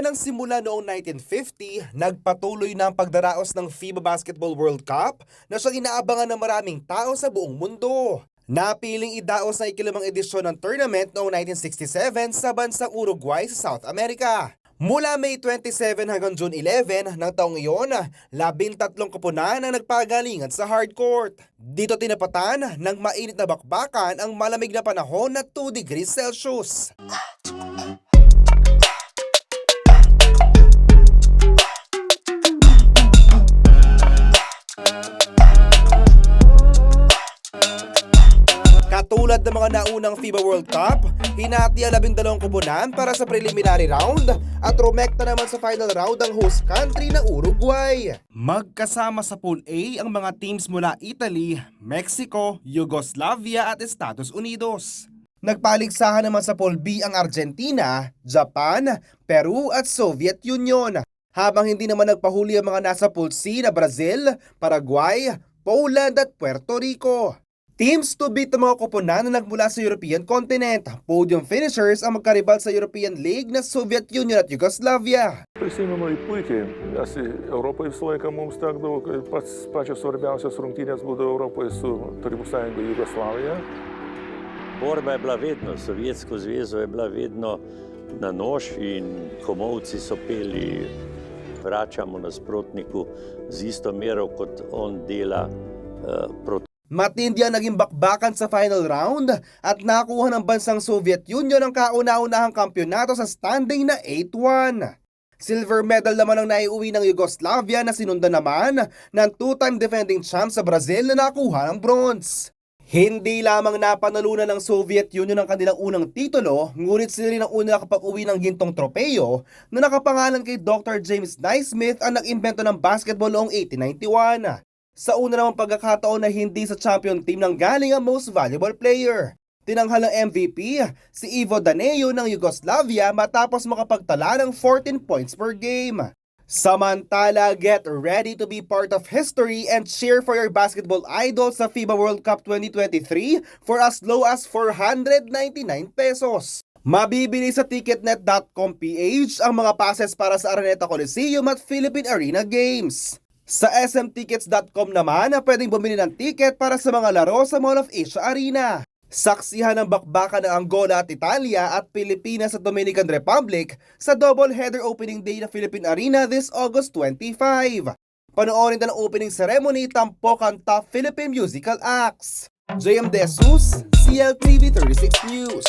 Mula ng simula noong 1950, nagpatuloy na ang pagdaraos ng FIBA Basketball World Cup na siyang inaabangan ng maraming tao sa buong mundo. Napiling idaos na ikilimang edisyon ng tournament noong 1967 sa bansang Uruguay sa South America. Mula May 27 hanggang June 11 ng taong iyon, labing tatlong koponan ang nagpagalingan sa hardcourt. Dito tinapatan ng mainit na bakbakan ang malamig na panahon na 2 degrees Celsius. Katulad ng mga naunang FIBA World Cup, hinati ang labing dalawang kupunan para sa preliminary round at rumekta naman sa final round ang host country na Uruguay. Magkasama sa Pool A ang mga teams mula Italy, Mexico, Yugoslavia at Estados Unidos. Nagpaligsahan naman sa Pool B ang Argentina, Japan, Peru at Soviet Union. Habang hindi naman nagpahuli ang mga nasa Pool C na Brazil, Paraguay, Poland at Puerto Rico. Teams to beat ng mga koponan na nagmula sa European continent. Podium finishers ang magkaribal sa European League na Soviet Union at Yugoslavia. Prisimenu į puikiai, nes Europoje visą laiką mums tekdavo, kad pats, pačios svarbiausios rungtynės būdavo Europoje su Tarybų sąjunga Jugoslavija. Borba je bila vedno, Sovjetsko zvezo je bila vedno na nož in komovci so peli, vračamo nasprotniku z isto mero, kot on dela uh, proti. Matindi ang naging bakbakan sa final round at nakuha ng bansang Soviet Union ang kauna-unahang kampyonato sa standing na 8-1. Silver medal naman ang naiuwi ng Yugoslavia na sinundan naman ng two-time defending champ sa Brazil na nakuha ng bronze. Hindi lamang napanalunan ng Soviet Union ang kanilang unang titulo, ngunit sila rin ang una nakapag-uwi ng gintong tropeyo na nakapangalan kay Dr. James Naismith ang nag-imbento ng basketball noong 1891. Sa una namang pagkakataon na hindi sa champion team nang galing ang most valuable player. Tinanghal ng MVP si Ivo Daneo ng Yugoslavia matapos makapagtala ng 14 points per game. Samantala, get ready to be part of history and cheer for your basketball idols sa FIBA World Cup 2023 for as low as 499 pesos. Mabibili sa ticketnet.com PH ang mga passes para sa Araneta Coliseum at Philippine Arena Games. Sa smtickets.com naman na pwedeng bumili ng ticket para sa mga laro sa Mall of Asia Arena. Saksihan ng bakbakan ng Angola at Italia at Pilipinas at Dominican Republic sa double-header opening day ng Philippine Arena this August 25. Panoorin din ang opening ceremony tampok ang top Philippine musical acts. JM De Jesus, CLTV 36 News.